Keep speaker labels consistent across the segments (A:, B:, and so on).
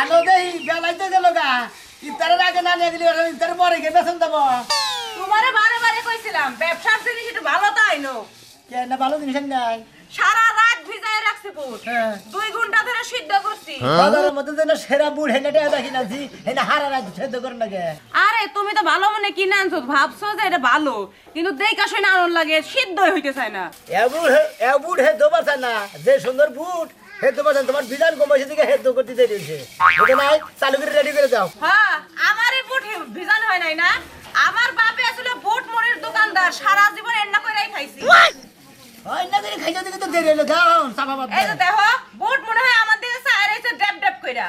A: আলো দেই বেলাইতে গেল গা। আগে না নিয়ে গেলি ওরা পরে গিয়ে বেতন দেবো।
B: তোমারে বারে বারে কইছিলাম ব্যবসার জিনিস একটু ভালো তাই নো
A: কে না ভালো জিনিস নাই।
B: সারা রাত ভিজায় রাখছি বুট।
A: হ্যাঁ।
B: দুই ঘণ্টা ধরে সিদ্ধ করছি।
A: বাজারের মধ্যে যেন সেরা বুড় হেনে টেয়া দেখি না জি হেনে হারা রাত সেদ্ধ করে লাগে
B: আরে তুমি তো ভালো মনে কিনে আনছো ভাবছ যে এটা ভালো। কিন্তু দেখা শুনে আনন্দ লাগে সিদ্ধ হইতে চায় না।
A: এ এবুড় হে এবুড় হে দোবার না। যে সুন্দর বুট হে দোবার তোমার বিধান কমাইছে দিকে হেদ্দ করতে দেরি হয়েছে। নাই চালু করে রেডি করে দাও
B: হ্যাঁ আমারই বুট ভিজান হয় নাই না? আমার বাপে আসলে বুট মুড়ির দোকানদার সারা জীবন এন্না কইরাই খাইছি।
A: হয় না দেরি খাইতে দিকে তো দেরি হলো দাও চাপা বাদ
B: এই যে দেখো বুট মনে হয় আমার দিকে চায় রয়েছে ড্যাপ ড্যাপ কইরা।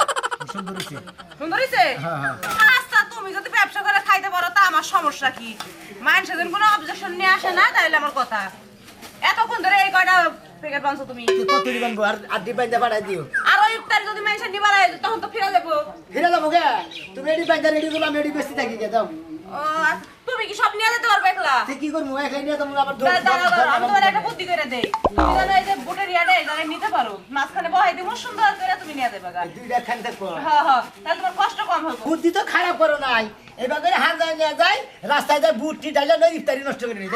A: সুন্দর হয়েছে
B: সুন্দর হইছে?
A: হ্যাঁ, হ্যাঁ।
B: আচ্ছা তুমি যদি ব্যবসা করে খাইতে পারো তা আমার সমস্যা কি? মানুষ সেদিন কোনো অবজেকশন নিয়ে আসে না তাইলে আমার কথা। এতক্ষণ ধরে এই কয়টা প্যাকেট বানছো তুমি।
A: কত দিবেন আর আর ডিপাইন দে পাঠাই দিও।
B: আর ওই ইফতারি যদি নিবার হয়, তখন তো ফিরে যাব।
A: ফিরে যাব গে তুমি রেডি রেডি করলাম রেডি বেশি থাকি গে দাও
B: আচ্ছা, তুমি কি সব নিয়ে যেতে পারবে একলা?
A: তুই কি করব? একলাই নিয়ে তোমরা আবার
B: আমি তোমার একটা বুদ্ধি করে দেই। তুমি যেন এই যে বুটের এই জায়গায় নিতে পারো মাঝখানে বহাই দিব সুন্দর করে তুমি নিয়ে দেবে গা।
A: দুইটা খান থাকব
B: হ্যাঁ হ্যাঁ তাহলে তোমার কষ্ট কম হবে।
A: বুদ্ধি তো খারাপ করো নাই। এবার করে হাত যায় নিয়ে যায় রাস্তায় যায় বুটটি ডাইলে নয় ইফতারি নষ্ট করে নিয়ে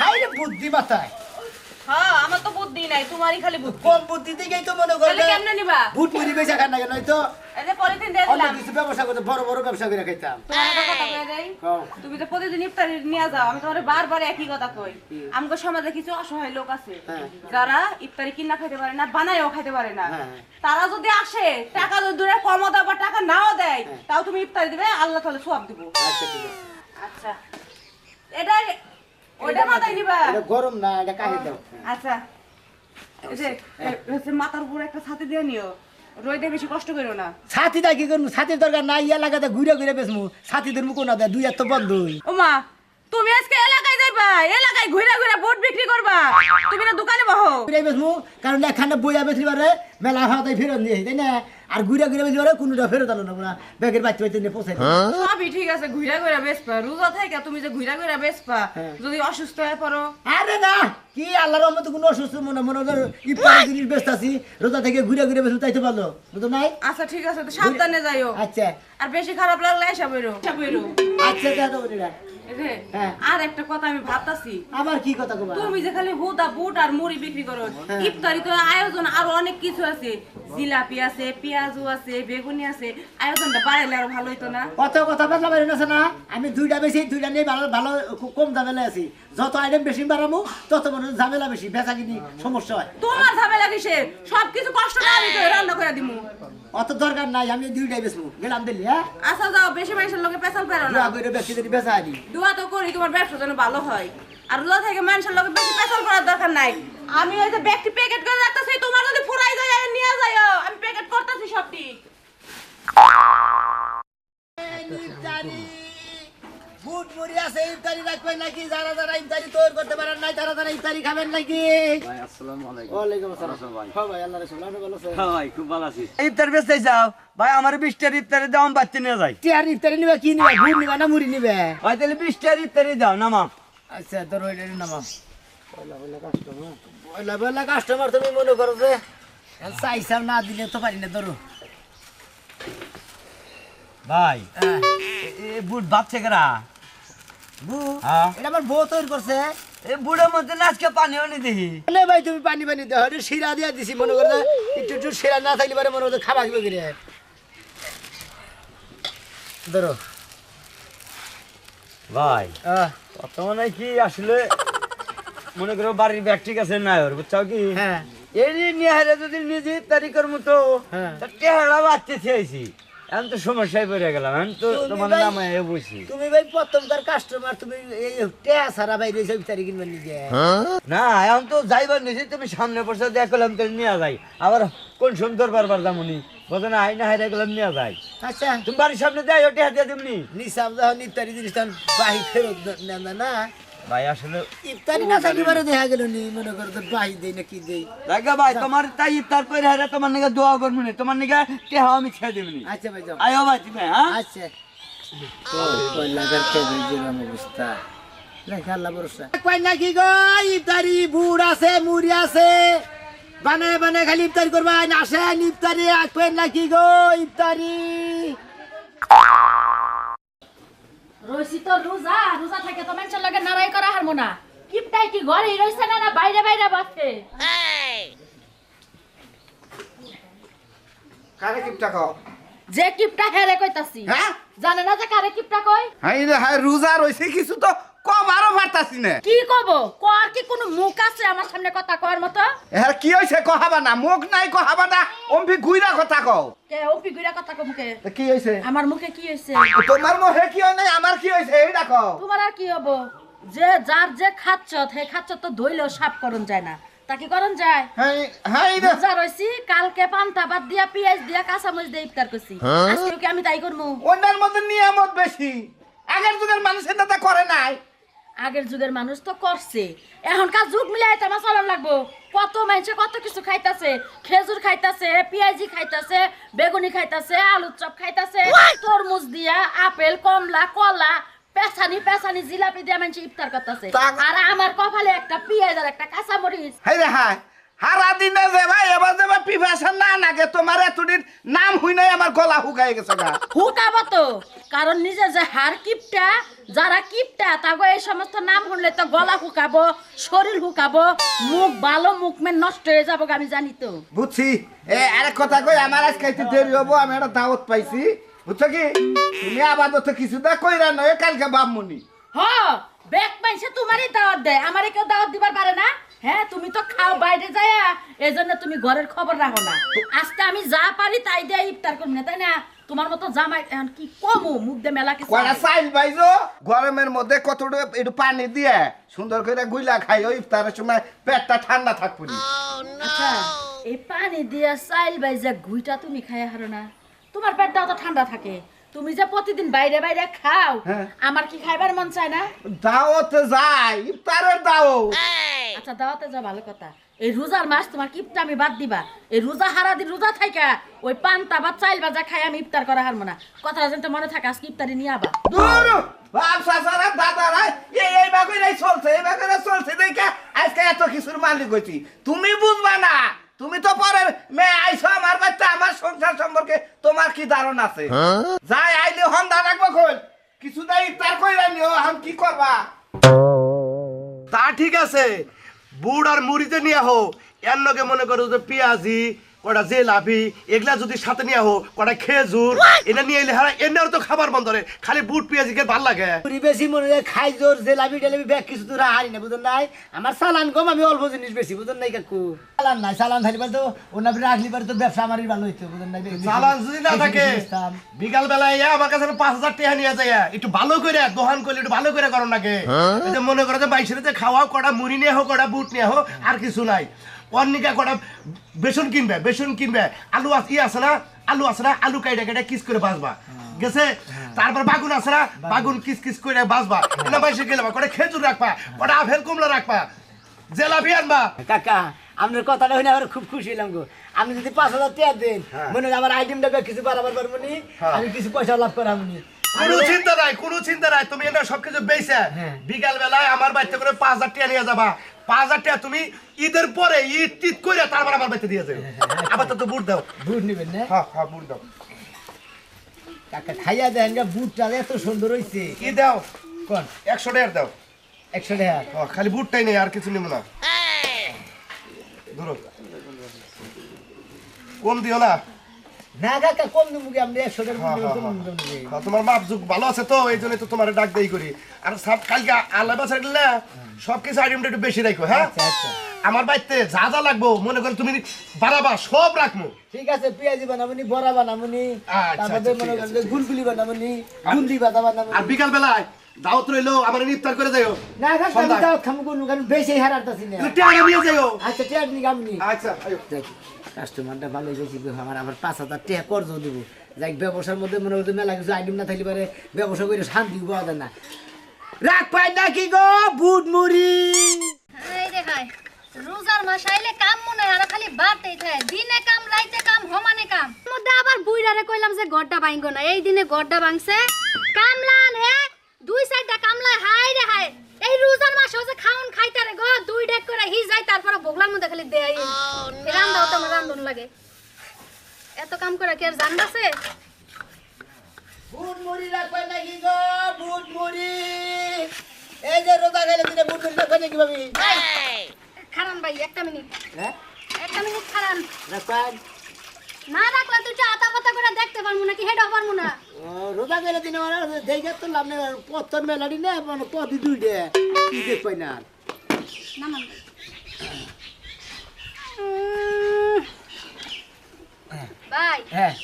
A: তাই না বুদ্ধি মাথায়।
B: হ্যাঁ আমার তো বুদ্ধি নাই তোমারই খালি বুদ্ধি।
A: কম বুদ্ধি দিকেই তো মনে করলে
B: কেমনে নিবা?
A: বুট মুড়ি বেচা খান না কেন তো?
B: পলিথিন দিয়ে দিলাম।
A: কিছু ব্যবসা করতে বড় বড় ব্যবসা করে খাইতাম।
B: তোমার একটা কথা কয়ে দেই।
A: কও।
B: তুমি তো প্রতিদিন ইফতারি নিয়ে যাও আমি তোমার বারবার একই কথা কই। আমগো সমাজে কিছু অসহায় লোক আছে
A: হ্যাঁ।
B: যারা ইফতারি কিনা খাইতে পারে না বানায়ও খাইতে পারে না।
A: হ্যাঁ।
B: তারা যদি আসে টাকা যদি দূরে কম দাও বা টাকা নাও দেয় তাও তুমি ইফতারি দিবে আল্লাহ তাহলে সব দিব।
A: আচ্ছা ঠিক আছে।
B: আচ্ছা। এটা ওইটা মাথায় নিবা
A: এটা গরম না এটা কাহে দাও।
B: আচ্ছা। এই যে এ, হচ্ছে মাথার উপর একটা ছাতি দিয়ে নিও। বেশি কষ্ট করো না।
A: ছাতিটা কি করব ছাতির দরকার নাই ইয়া লাগাতে ঘুরে ঘুরে বেসমু ছাতি ধরবো কোনা দেয় দুই এত বন্ধু
B: ও মা তুমি আজকে এলাকায় ঘুরে ঘুরে বোট বিক্রি করবা। তুমি না দোকানে বহো।
A: ঘুরে বেসমু কারণ এখানে বইয়া বেশি পারে মেলা ভাড়াতে ফেরত দিয়ে তাই না? আর ঘুরে ঘুরে বেশি পারে কোনোটা ফেরত আনো না পুরা ব্যাগের বাচ্চা বাচ্চা নিয়ে পৌঁছাই
B: সবই ঠিক আছে ঘুরে ঘুরে বেসপা রোজা থেকে তুমি যে ঘুরে ঘুরে বেসপা
A: হ্যাঁ।
B: যদি অসুস্থ হয়ে পড়ো।
A: আরে না কি আল্লাহর রহমত কোনো অসুস্থ মনে মনে হয় জিনিস ব্যস্ত আছি রোজা থেকে ঘুরে ঘুরে বেশি তাইতে পারল বুঝো নাই?
B: আচ্ছা ঠিক আছে তো সাবধানে যাইও।
A: আচ্ছা।
B: আর বেশি খারাপ লাগলে এসে বেরো।
A: আচ্ছা দাদা হ্যাঁ।
B: আর একটা কথা আমি ভাবতাছি।
A: আবার কি কথা কবা?
B: তুমি যে খালি হুদা বুট আর মুড়ি বিক্রি করো
A: হ্যাঁ।
B: ইফতারি তো আয়োজন আরও অনেক কিছু আছে। জিলাপি আছে পেঁয়াজু আছে বেগুনি আছে। আয়োজনটা বাড়াইলে আরও ভালো হইতো না?
A: কত কথা বেচা বেরিয়ে আছে না। আমি দুইটা বেশি দুইটা নিয়ে ভালো ভালো খুব কম ঝামেলা আছি। যত আইটেম বেশি বাড়াবো তত মনে হয় ঝামেলা বেশি বেচা কিনি সমস্যা হয়।
B: তোমার ঝামেলা কিসের? সবকিছু কষ্ট করে আমি তো রান্না করে দিমু।
A: অত দরকার নাই আমি দুইটাই বেচবো। গেলাম দিল্লি হ্যাঁ?
B: আচ্ছা যাও বেশি মানুষের লোকে পেছাল পেরো না।
A: যদি বেচা আনি
B: দোয়া তো করি তোমার ব্যবসা যেন ভালো হয়। আর রোজা থেকে মানুষের লোক বেশি পেছাল করার দরকার নাই। আমি ওই যে ব্যক্তি প্যাকেট করে রাখতেছি, তোমার যদি ফুরাই যায় নিয়ে যাইও। আমি প্যাকেট করতেছি সবটি।
A: বুট মুড়ি আছে ইফতারি রাখবেন নাকি? যারা যারা ইফতারি তৈরি করতে পারেন নাই তারা তারা ইফতারি খাবেন নাকি?
C: ভাই আসসালামু আলাইকুম।
A: ওয়ালাইকুম আসসালাম।
C: আসসালাম ভাই।
A: হ্যাঁ ভাই আল্লাহ রাসূল আপনি ভালো আছেন?
C: হ্যাঁ ভাই খুব ভালো আছি। ইফতার বেচতে যাও। ভাই আমার বিশটার ইফতারের দাম বাচ্চা নিয়ে যাই।
A: টিয়ার ইফতারি নিবে কি নিবে? বুট নিবে না মুড়ি নিবে?
C: ভাই তাহলে বিশটার ইফতারি দাও নামা
A: আচ্ছা তোর ওইটা নামা বলা বলা কাস্টমার বলা বলা কাস্টমার তুমি মনে করো যে চাইসাম না দিলে তো পারি না ধরো।
C: ভাই
A: হ্যাঁ।
C: বুট বাচ্চা কেরা?
A: এটা আমার বউ তৈরি করছে।
C: এই মধ্যে আজকে পানিও নি দেখি।
A: না ভাই তুমি পানি পানি দাও একটু শিরা দিয়ে দিছি মনে করো একটু একটু শিরা না থাকলে পারে মনে করো খাবা খাবে কিরে। ধরো।
C: ভাই
A: আহ,
C: বর্তমানে কি আসলে মনে করো বাড়ির ব্যাগ ঠিক আছে না ওর বুঝছাও কি?
A: হ্যাঁ।
C: এই নিয়ে যদি নিজে ইফতারি করব তো
A: হ্যাঁ।
C: তা টেহারা বাচ্চা চেয়েছি। এখন তো সমস্যায় পড়ে গেলাম এখন তো তোমার নামে বসি
A: তুমি ভাই প্রথমকার কাস্টমার তুমি এই টেয়া সারা বাইরে সব তারিখ কিনবেন নিজে।
C: না এখন তো যাইবার নিছি তুমি সামনে বসে দেখ করলাম তো নিয়ে যাই আবার কোন সুন্দর বারবার দামনি বোঝো না আইনা হাইরা গেলাম নিয়ে যাই
A: আচ্ছা।
C: তুমি বাড়ির সামনে দেয় ওটি হাতে দিমনি?
A: নিসাব যখন ইফতারি জিনিস তখন বাহি ফেরত না, না।
C: ভাই আসলে
A: ইফতারি না দেখা গেল নি মনে করো তো বাহি দেই না কি দেই।
C: দেখা ভাই তোমার তাই ইফতার করে হারে তোমার নিকে দোয়া করব নি তোমার নিকে টেহা আমি ছেড়ে দিবনি
A: আচ্ছা ভাই যাও।
C: আয়ো ভাই তুমি হ্যাঁ?
A: আচ্ছা। কই নাকি গো ইফতারি বুড় আছে মুড়ি আছে। বানায় বানায় খালি ইফতারি করবেন আসেন ইফতারি আসবেন নাকি গো ইফতারি।
D: রইছি তো রোজা রোজা থাকে তো মানুষের লগে নারাই করা হারমো না কিপটাই কি ঘরে রইছে না না বাইরে বাইরে বসে?
E: কারে কিপটা কও?
D: যে কিপটা হেরে কইতাছি।
E: হ্যাঁ?
D: জানে না যে কারে কিপটা কই
E: হাই রে হাই রোজা রইছে কিছু তো। কবারও পারতাছি না।
D: কি কব? কর কি কোনো মুখ আছে আমার সামনে কথা কর মতো?
E: এর কি হইছে কহাবা না মুখ নাই কহাবা না অম্বি গুইরা কথা কও।
D: কে ও ফিগুরা কথা কো মুখে?
E: কি হইছে?
D: আমার মুখে কি হইছে?
E: তোমার মুখে কি হয় নাই? আমার কি হইছে? এই দেখো
D: তোমার আর কি হব? যে যার যে খাচ্ছ হে খাচ্ছ তো ধইলেও সাফ করন যায় না। তা কি করন যায়? রোজা কালকে পান্তা ভাত দিয়া পেঁয়াজ দিয়া কাঁচা মরিচ দিয়ে ইফতার করছি। আজকে আমি তাই করব
E: অন্যের মধ্যে নিয়ামত বেশি। আগের যুগের মানুষের দাদা করে নাই।
D: আগের যুগের মানুষ তো করছে। এখনকার যুগ মিলাই তো আমার চলন লাগবো। কত মানুষে কত কিছু খাইতাছে। খেজুর খাইতাছে পেঁয়াজি খাইতাছে বেগুনি খাইতাছে আলুর চপ খাইতাছে তরমুজ দিয়া আপেল কমলা কলা পেছানি পেছানি জিলাপি দিয়া মানুষ ইফতার করতেছে। আর আমার কপালে একটা পেঁয়াজ আর একটা কাঁচা মরিচ
E: হাই রে হাই হারা দিনে যে ভাই এবার যে ভাই পিপাসা না নাগে তোমার এতদিন নাম হই নাই আমার গলা গেছে গা।
D: হুকাবো তো। কারণ নিজে যে হার কিপটা যারা কিপটা তাগো এই সমস্ত নাম শুনলে তো গলা হুকাবো শরীর হুকাবো মুখ ভালো মুখ মে নষ্ট হয়ে যাব আমি জানি তো।
E: বুঝছি। এ আরেক কথা কই আমার আজকে একটু দেরি হব আমি একটা দাওয়াত পাইছি। বুঝছ কি? তুমি আপাতত কিছু দা কইরা নয় কালকে বামুনি
D: হ ব্যাগ পাইছে তোমারই দাওয়াত দেয় আমারে কেউ দাওয়াত দিবার পারে না? হ্যাঁ তুমি তো খাও বাইরে যায়া এই জন্য তুমি ঘরের খবর রাখো না। আজকে আমি যা পারি তাই দিয়ে ইফতার করব না তাই না? তোমার মতো জামাই এখন কি কমু? মুখ দিয়ে মেলা কিছু
E: কয়টা। চাইল পাইছো গরমের মধ্যে কতটুকু একটু পানি দিয়ে সুন্দর করে গুইলা খাই ওই ইফতারের সময় পেটটা ঠান্ডা থাকব।
D: আচ্ছা এই পানি দিয়ে চাইল বাই যে ঘুইটা তুমি খাই হারো না। তোমার পেটটাও তো ঠান্ডা থাকে। তুমি যে প্রতিদিন বাইরে বাইরে খাও
E: হ্যাঁ।
D: আমার কি খাইবার মন চায় না?
E: দাওয়াতে যাই ইফতারের দাও
D: আচ্ছা দাওয়াতে যা ভালো কথা। এই রোজার মাস তোমার কিপটা আমি বাদ দিবা। এই রোজা হারা দিন রোজা থাইকা ওই পান্তা বা চাইল বাজা খাই আমি ইফতার করা হারবো না। কথাটা যেন তো মনে থাকে আজকে ইফতারি নিয়ে আবা।
E: দূর বাপ সাসারা দাদারা এই এই বাগরে চলছে এই বাগরে চলছে দেখে আজকে এত কিছুর মালিক হইছি। তুমি বুঝবা না তুমি তো পরে মেয়ে আইছো আমার বাচ্চা আমার সংসার সম্পর্কে তোমার কি ধারণা আছে? যাই আইলে হন্দা রাখব কই কিছু দেয় ইফতার কইরা নিও এখন কি করবা?
F: তা ঠিক আছে বুড় আর মুড়িতে নিয়ে হো এর লগে মনে করো যে পেঁয়াজি কটা জেলাপি এগুলা যদি সাথে নিয়ে হো কটা খেজুর এটা নিয়ে এলে হারা এনার তো খাবার বন্ধ রে খালি বুট পেঁয়াজি কে ভালো লাগে।
A: বেশি মনে হয় খাই জোর জেলাবি টেলাবি ব্যাগ কিছু দূর হারি না বুঝুন নাই? আমার চালান কম আমি অল্প জিনিস বেশি বুঝুন নাই কাকু? চালান নাই চালান থাকলে তো ওনার রাখলি পারে তো ব্যবসা আমারই ভালো হইতো বুঝুন নাই?
F: চালান যদি না থাকে বিকাল বেলায় ইয়া আমার কাছে পাঁচ হাজার টাকা নিয়ে যায় একটু ভালো করে দোকান করলে একটু ভালো করে করো নাকি? যে মনে করো যে বাইশের যে খাওয়াও কটা মুড়ি নিয়ে হোক কটা বুট নিয়ে হোক আর কিছু নাই। অন্যিকা কটা বেসন কিনবে বেসন কিনবে। আলু আস- ই আছে না? আলু আছে না? আলু কাইটা কাইটা কিস করে বাঁচবা। গেছে? তারপর বাগুন আছে না? বাগুন। কিস কিস করে বাঁচবা। এটা বাইশে গেলে কটা খেজুর রাখবা? কটা আপেল কমলা রাখবা? জেলাপি আনবা?
A: কাকা আপনার কথাটা শুনে আমার খুব খুশি হলাম গো। আপনি যদি পাঁচ হাজার টাকা দেন মনে হয় আমার আইটেমটা কিছু বাড়াবার পারব নি? আমি কিছু পয়সা লাভ করাবো নি।
F: কোনো চিন্তা নাই কোনো চিন্তা নাই। তুমি এটা সবকিছু বেচে
A: হ্যাঁ।
F: বিকাল বেলায় আমার বাড়িতে করে পাঁচ হাজার টাকা নিয়ে যাবা। পাঁচ হাজার টাকা তুমি ঈদের পরে ঈদ টিদ করে তারপর আমার বাড়িতে দিয়ে যাবে আবার তো তো বুট দাও।
A: বুট নিবেন না?
F: হ্যাঁ হ্যাঁ বুট দাও।
A: কাকা খাইয়া দেন বুটটা এত সুন্দর হইছে।
F: কি দাও?
A: কোন?
F: একশো টাকার দাও।
A: একশো টাকা
F: ও, খালি বুটটাই নেই আর কিছু নেব না। ধরো। কম দিও না।
A: না কাকা কম দেবো কি আপনি একশো টাকা
F: হ্যাঁ, হ্যাঁ, হ্যাঁ। তোমার মাপ যুগ ভালো আছে তো এই জন্য তো তোমার ডাক দেই করি আর সব কালকে আল্লাহ বাসার গেলে সব কিছু আইটেমটা একটু বেশি রাখো হ্যাঁ
A: আচ্ছা, আচ্ছা।
F: আমার বাড়িতে যা যা লাগবো মনে করো তুমি বাড়াবা সব রাখব
A: ঠিক আছে পেঁয়াজি বানাবনি বড়া বানাবনি
F: আচ্ছা,
A: তারপরে মনে
F: ঠিক
A: গুলগুলি বানাবনি গুন্দি বাদা বানাবনি
F: আর বিকাল বেলায় দাওয়াত রইল আমার ইফতার করে যাইও
A: না কাকা আমি। তাও খামু কোন কারণ বেশি হারাতাছি না
F: টাকা নিয়ে যাইও।
A: আচ্ছা টিয়ার নি। গামনি
F: আচ্ছা আইও।
A: কাস্টমারটা ভালো বেশি আমার আবার পাঁচ হাজার টাকা কর্জ দিব। যাই ব্যবসার মধ্যে মনে করতে মেলা কিছু আইটেম না থাকলে পারে ব্যবসা করে শান্তি পাওয়া যায় না। রাখ পাই না কি গো বুট মুড়ি?
G: এই দেখায় রোজার মাস আইলে কাম মনে হয় আর খালি বাড়তেই থাকে। দিনে কাম রাইতে কাম হমানে কাম। মধ্যে আবার বুইরারে কইলাম যে গড্ডা ভাঙ্গো না। এই দিনে গড্ডা ভাঙছে। কামলান হে দুই সাইডটা কামলা হাই রে হাই এই রোজার মাসে যে খাওন খাইতে রে গো দুই ডেক করে হি যাই তারপরে ভোগলার মধ্যে খালি দেয় রান্দাও তো আমার রান্ধন লাগে। এত কাম করে কি আর জানবাছে
A: বুট মুড়ি রাখবে নাকি গো? বুট মুড়ি। এই যে রোজা গেলে দিনে বুট মুড়ি রাখবে নাকি ভাবি?
G: খারান ভাই একটা মিনিট।
A: হ্যাঁ?
G: একটা মিনিট খারান।
A: রাখবেন?
G: না রাখলে তুই আতা পাতা করে দেখতে পারব না কি হেড পারব না।
A: রোজা গেলে দিন আমার দেখে তো লাভ নেই পত্তর মেলাডি না মানে পদি দুইটে কি দেখবে না আর।
G: নামান উম, ভাই।
A: হ্যাঁ।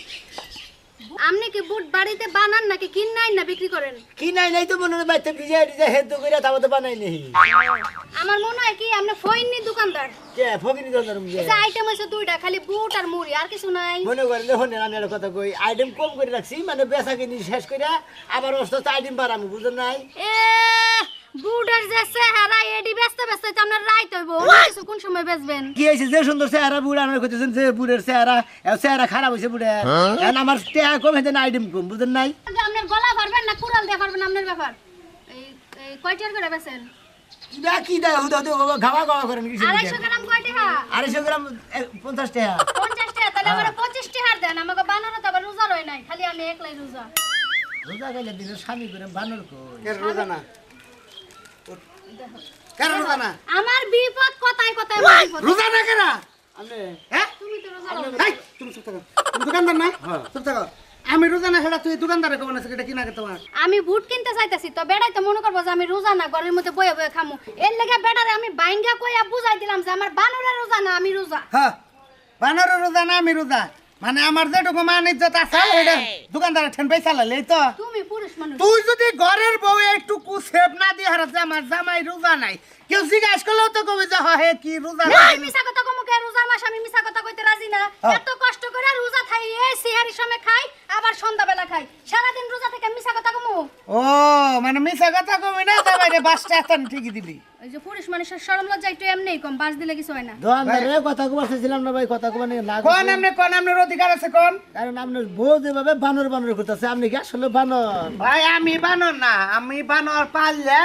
G: আপনি কি বুট বাড়িতে বানান নাকি কিনাই না বিক্রি করেন?
A: কিনাই নাই তো মনে বাইতে ভিজে ভিজে হেদ কইরা তাও তো বানাই নেই।
G: আমার মনে হয় কি আপনি ফইননি দোকানদার।
A: কে ফগিনি দোকানদার
G: মুজে এই আইটেম আছে দুইটা খালি বুট আর মুড়ি আর কিছু নাই।
A: মনে করেন দেখুন আমি কথা কই আইটেম কম করে রাখছি মানে বেচা কিনি শেষ করিয়া আবার অস্ত আইটেম বাড়ামু বুঝলেন নাই?
G: এ বুটের যে চেহারা এডি ব্যস্ত ব্যস্ত তো আপনার রাইত হইব। কিছু কোন সময় বেচবেন?
A: কি হয়েছে? যে সুন্দর চেহারা বুড়া আমার কইতেছেন যে বুড়ের চেহারা চেহারা খারাপ হয়েছে বুড়ে। এখন আমার টেয়া কম হেতে আইটেম কম বুঝলেন নাই?
G: আপনার গলা পারবেন না কুড়াল দিয়ে পারবেন আপনার ব্যাপার। এই কয়টার করে বেচেন?
A: কিডা কিডা হুদা হুদা ঘাওয়া ঘাওয়া করেন কিছু
G: গ্রাম
A: পঞ্চাশ টাকা
G: পঞ্চাশ টাকা তাহলে আমার পঁচিশ টাকার দেন। আমাকে বানানো তো আবার রোজা রয় নাই খালি আমি একলাই রোজা।
A: রোজা গেলে দিনে স্বামী করে বানর কই?
H: রোজা না। কেন রোজা না
G: আমার বিপদ কথায় কথায় আমার বিপদ।
H: রোজা না কেন
A: আপনি
H: হ্যাঁ?
G: তুমি তো রোজা রাখো।
H: তুমি চুপ থাকো। তুমি দোকানদার না? চুপ থাকো। আমি রোজা না সেটা তুই দোকানদারে কব না সেটা কিনা তোমার?
G: আমি বুট কিনতে চাইতেছি তো বেড়াই তো মনে করব যে আমি রোজা না ঘরের মধ্যে বয়ে বয়ে খামু। এর লেগে বেড়ারে আমি বাইঙ্গা কইয়া বুঝাই দিলাম যে আমার বানরের রোজা না আমি রোজা।
H: হ্যাঁ বানর রোজা না আমি রোজা। মানে আমার যেটুকু মান ইজ্জত আছে ওইটা দোকানদার ঠেন পয়সা লাইলে তো।
G: তুমি পুরুষ মানুষ।
H: তুই যদি ঘরের বউ একটুকু কুসেপ না দিয়ে হারাতে আমার জামাই রোজা নাই কেউ জিজ্ঞাস করলেও তো কবি যে হে কি রোজা নাই
G: মিছা কথা কমুকে রোজার মাস আমি মিছা কথা কইতে রাজি না।
H: হ্যাঁ।
G: এত কষ্ট করে রোজা খাই এই সিহারি সময় খাই আবার সন্ধ্যাবেলা খাই। সারাদিন রোজা থেকে মিছা কথা কমু?
H: ও মানে মিছা কথা কবি না তবে রে বাসটা এখন ঠিকই দিবি
G: ওই যে পুরুষ মানুষের সরম লজ্জা একটু এমনি কম বাস দিলে কিছু হয় না।
A: দোকানদারে কথা কবাছিলাম না ভাই কথা কবানি না
H: কোন আমনে কোন আমনের অধিকার আছে কোন?
A: কারণ আপনার বউ যেভাবে বানর বানর করতেছে আপনি কি আসলে বানর?
H: ভাই আমি বানর না আমি বানর পারলে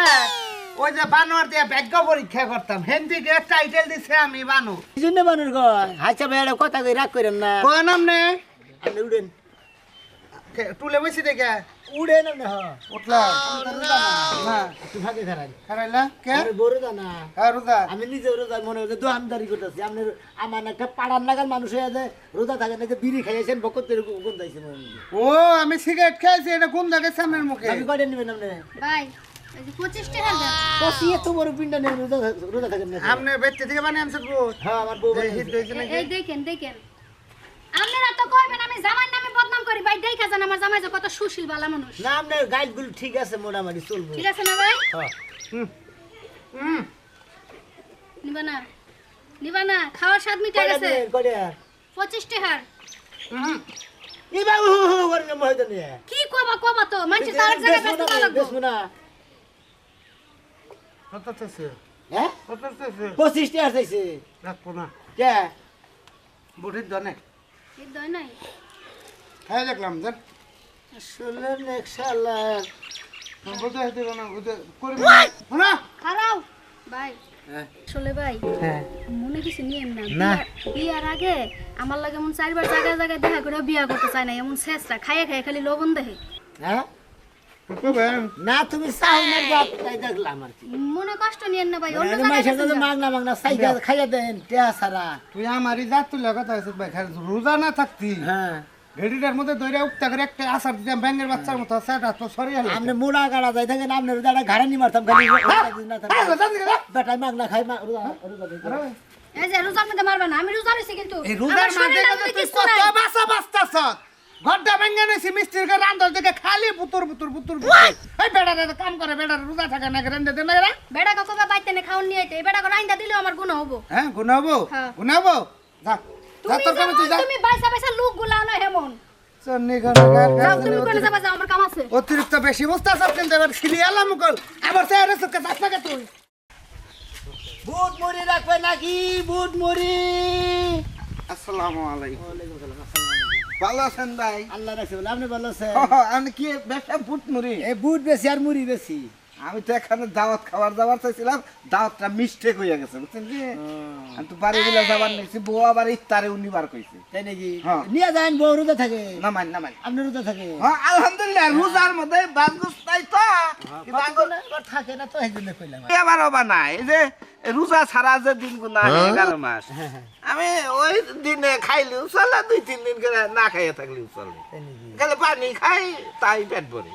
H: ওই যে বানর দিয়ে ভাগ্য পরীক্ষা করতাম। হিন্দি হেন্দিকে টাইটেল দিছে আমি বানর।
A: এই জন্য বানর কয়? হাইচা ভাই একটা কথা কই রাগ করেন না।
H: কোন আমনে?
A: আপনি উড়েন
H: তুলে বসি দেখে।
A: উড়েন আপনি হ
H: উঠলাম
A: না। ফাঁকে খারান
H: খারাইলা কে?
A: আরে বড় জানা
H: হ্যাঁ রোজা।
A: আমি নিজে রোজা মনে হচ্ছে দোকানদারি করতেছি। আপনি আমার একটা পাড়ার নাগার মানুষ হয়ে যায় রোজা থাকে না যে বিড়ি খাইয়েছেন বকতের গুণ দিয়েছেন
H: ও আমি সিগারেট খেয়েছি এটা কোন জায়গায় সামনের মুখে?
A: আমি কয়টা নেবেন আপনি না হ্যাঁ
G: এই দেখেন দেখেন। আপনারা তো কইবেন আমি জামাইর নামে বদনাম করি। ভাই দেখা যান আমার জামাই যে কত সুশীল বালা মানুষ।
A: না আপনার গাইডগুলো ঠিক আছে মোটামুটি চলবো।
G: ঠিক আছে না ভাই?
A: হ্যাঁ
H: হুম
G: নিবা না। নিবা না খাওয়ার স্বাদ মিটে গেছে।
A: কয়টা?
G: পঁচিশ টাকার
A: এবার হু হু হু করে নেব নিয়ে।
G: কি কবা কবা তো? মানুষ তার এক জায়গায় ব্যস্ত
H: কত
A: হ্যাঁ?
H: কত। রাখব না।
A: কে?
H: বুটির দনে
G: নাই?
H: খাই দেখলাম দেন
A: আসলে next
H: বলতে হইতে না বুঝতে করি না।
G: খারাও! ভাই
A: হ্যাঁ।
G: আসলে ভাই
A: হ্যাঁ।
G: মনে কিছু নিয়ে না
A: না।
G: বিয়ার- বিয়ার আগে আমার লাগে এমন চারবার জায়গায় জায়গায় দেখা করে বিয়া করতে চায় না এমন শেষটা খাইয়ে খাইয়ে খালি লবণ দেখে
A: হ্যাঁ? না তুমি চাও না বাপ, তাই দেখলাম আর কি।
G: মনে কষ্ট নিয়েন না ভাই অন্য জায়গায় যা।
A: মাগনা মাগনা চাইগা খাইয়া দেন, টেয়া ছাড়া।
H: তুই আমারই জাত তুলে কথা আছে ভাই খালি রোজা না থাকতি।
A: হ্যাঁ।
H: ঘেড়িটার মধ্যে দইরা উঠতে করে একটা আসার দিতাম ব্যাঙের বাচ্চার মতো সেটা তো সরি হলো
A: আপনি মোড়া গাড়া যাই থাকেন আপনার দাঁড়া ঘাড়ে নি মারতাম খালি না থাকে। মাগনা খাই মা- রোজা- রোজা
G: এই যে রোজার মধ্যে মারবে না আমি রোজা রয়েছি কিন্তু।
H: এই রোজার
G: মধ্যে
H: তুই কত বাসা বাস্তাছ ঘরটা ভেঙে নিছি মিস্ত্রির ঘর রান্ধর দিকে খালি পুতুর পুতুর পুতুর এই বেড়ারে কাম করে বেড়ারে রোজা থাকে না রেন্দে দেন না
G: বেড়া কাকু বাইতে নে খাওন নিয়ে আইতে। এই বেড়া করে আইন্দা দিলেও আমার গুণ হব।
H: হ্যাঁ গুনাবো
G: হ্যাঁ।
H: গুনাবো যা যা তোর কামে তুই যা।
G: তুমি বাইসা বাইসা লোক গুলাও না হেমন।
H: অতিরিক্ত বেশি বুঝতে সব কিন্তু এবার ছিলি এলাম মুকল আবার সে আরে না কে তুই?
A: বুট মুড়ি রাখবে নাকি? বুট মুড়ি।
H: আসসালামু আলাইকুম। ভালো আছেন ভাই?
A: আল্লাহ রাখছে বলে আপনি ভালো আছেন?
H: আমি কি ব্যবসা বুট মুড়ি?
A: এই বুট বেশি আর মুড়ি বেশি।
E: আমি তো এখানে দাওয়াত খাবার দাবার চাইছিলাম দাওয়াতটা মিস্টেক হয়ে গেছে বুঝছেন কি আমি তো বাড়ি গুলো যাবার নিয়েছি বউ আবার ইফতারে উনিবার কইছে।
A: তাই নাকি?
E: হ্যাঁ।
A: নিয়ে যান বউ রোজা থাকে।
E: নামান নামান
A: আপনি রোজা থাকে।
E: হ্যাঁ আলহামদুলিল্লাহ রোজার মধ্যে বাজগুস নাই তো।
A: এবার থাকে না তো এই জন্য কইলাম।
E: আবার হবা না এই যে রোজা ছাড়া যে দিন গুনা এগারো মাস। আমি ওই দিনে খাইলেও চলে দুই তিন দিন করে না খাইয়ে থাকলেও চলে
A: তাই নাকি?
E: গেলে পানি খাই তাই পেট ভরে।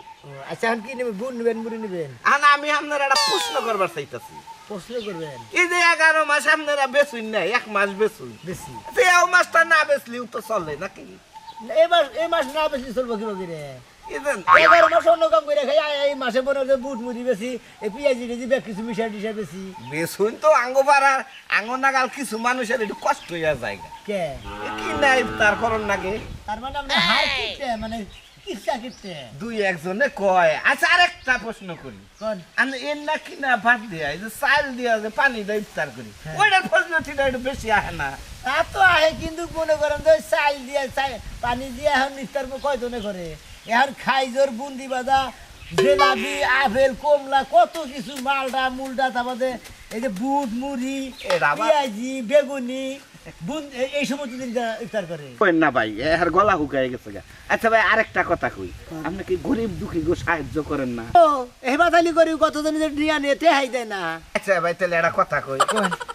A: আচ্ছা এখন কি নেবেন বুন নেবেন মুড়ি নেবেন?
E: আর আমি আপনার একটা প্রশ্ন করবার চাইতেছি।
A: প্রশ্ন করবেন?
E: এই যে এগারো মাস আপনারা বেচুন না এক মাস বেচুন।
A: বেশি।
E: এই মাসটা না বেচলেও তো চলে নাকি?
A: মাস এই মাস না বেশি চলবো কীভাবে রে? এগারো মাস অন্য কাম করে খাই এই মাসে বুট মুড়ি বেশি এই পেঁয়াজি টেজি বেশ কিছু মিশা টিশা বেশি।
E: বেচুন তো আঙ্গ পাড়ার আঙ্গ নাগাল কিছু মানুষের একটু কষ্ট হইয়া যায়
A: কে?
E: কি নাই তার করণ নাগে
A: তার মানে মানে কিনতে
E: দুই একজনে কয় আচ্ছা আরেকটা প্রশ্ন করি।
A: কোন?
E: আমি এর না কিনা ভাত দিয়া এই যে চাল দিয়া যে পানি দেয় ইফতার করি। ওইটার ফজলতিটা একটু বেশি আহে না।
A: তা তো আহে কিন্তু মনে করেন যে চাল দিয়ে পানি দিয়ে এখন নিস্তার কয়জনে করে? এখন খাইজোর বুন্দি বাজা জেলাবি আপেল কমলা কত কিছু মালটা মুলটা তারপরে এই যে বুট মুড়ি পেঁয়াজি বেগুনি এই- ইফতার করে।
E: না ভাই এর গলা হুকায় গেছে আচ্ছা ভাই আরেকটা কথা কই। আপনি কি গরিব দুঃখী গো সাহায্য করেন না?
A: ও এবার তালি করি কতজন যে নিয়ে নিয়ে টেহাই দেয় না।
E: আচ্ছা ভাই তাহলে একটা কথা কই।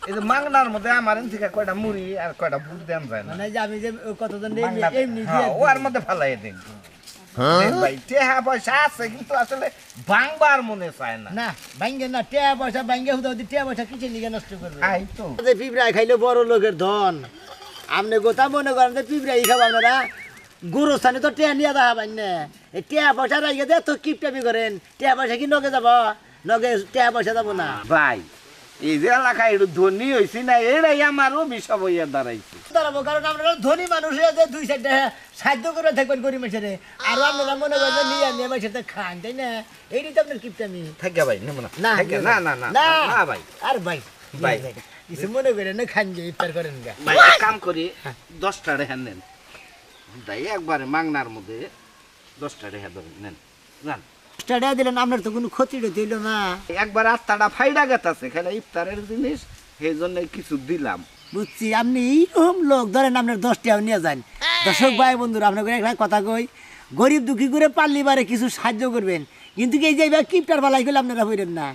E: এই যে মাংনার মধ্যে আমার থেকে কয়টা মুড়ি আর কয়টা বুট দেন যায় না।
A: মানে যে আমি যে কতজন এমনি
E: হ্যাঁ,
A: দিয়ে
E: ওর মধ্যে ফালাই দেন। ভাই টেহা পয়সা আছে কিন্তু আসলে বাংবার মনে চায় না।
A: না ভাঙ্গে না টেয়া পয়সা ভাঙ্গে হুদা হুদি টেয়া পয়সা কিসের লিগে নষ্ট করবে?
E: আই তো।
A: যে পিঁপড়ায় খাইলে বড় লোকের ধন। আপনি গোটা মনে করেন যে পিঁপড়াই খাব আপনারা গুরুস্থানে তো টেয়া নিয়ে দেখা পাই না। এই টেয়া পয়সা রাখে দে তো কিপটামি করেন। টেয়া পয়সা কি নগে যাব? নগে টেয়া পয়সা যাব না।
E: ভাই এই যে এলাকায় একটু ধনী হয়েছি না এরাই আমার অভিশাপ হইয়া দাঁড়াইছে।
A: দাঁড়াবো কারণ আপনারা ধনী মানুষ হয়ে যে দুই সাইডে সাহায্য করে থাকবেন গরিব মানুষের। আর আপনারা মনে করেন যে নিয়ে নিয়ে মানুষের খান তাই না? এইটাই তো আপনার কিপটামি
E: থাকে ভাই না।
A: না
E: না না না না ভাই।
A: আর ভাই
E: ভাই।
A: কিছু মনে করেন না খান যে ইফতার করেন গা।
E: ভাই কাম করি দশটা রেহা নেন। তাই একবারে মাংনার মধ্যে দশটা রেহা নেন জান
A: টাকা দিলেন আপনার তো কোনো ক্ষতি দিল না।
E: একবার আত্মাটা ফাইডা গেতাছে খেলা ইফতারের জিনিস সেই জন্য কিছু দিলাম।
A: বুঝছি আপনি এইরকম লোক ধরেন আপনার দশ টাকা নিয়ে যান। দর্শক ভাই বন্ধুরা আপনাকে একটা কথা কই গরিব দুঃখী করে পারলি বারে কিছু সাহায্য করবেন। কিন্তু কি এই যে এবার কিপটার বালাই করলে আপনারা হইলেন না?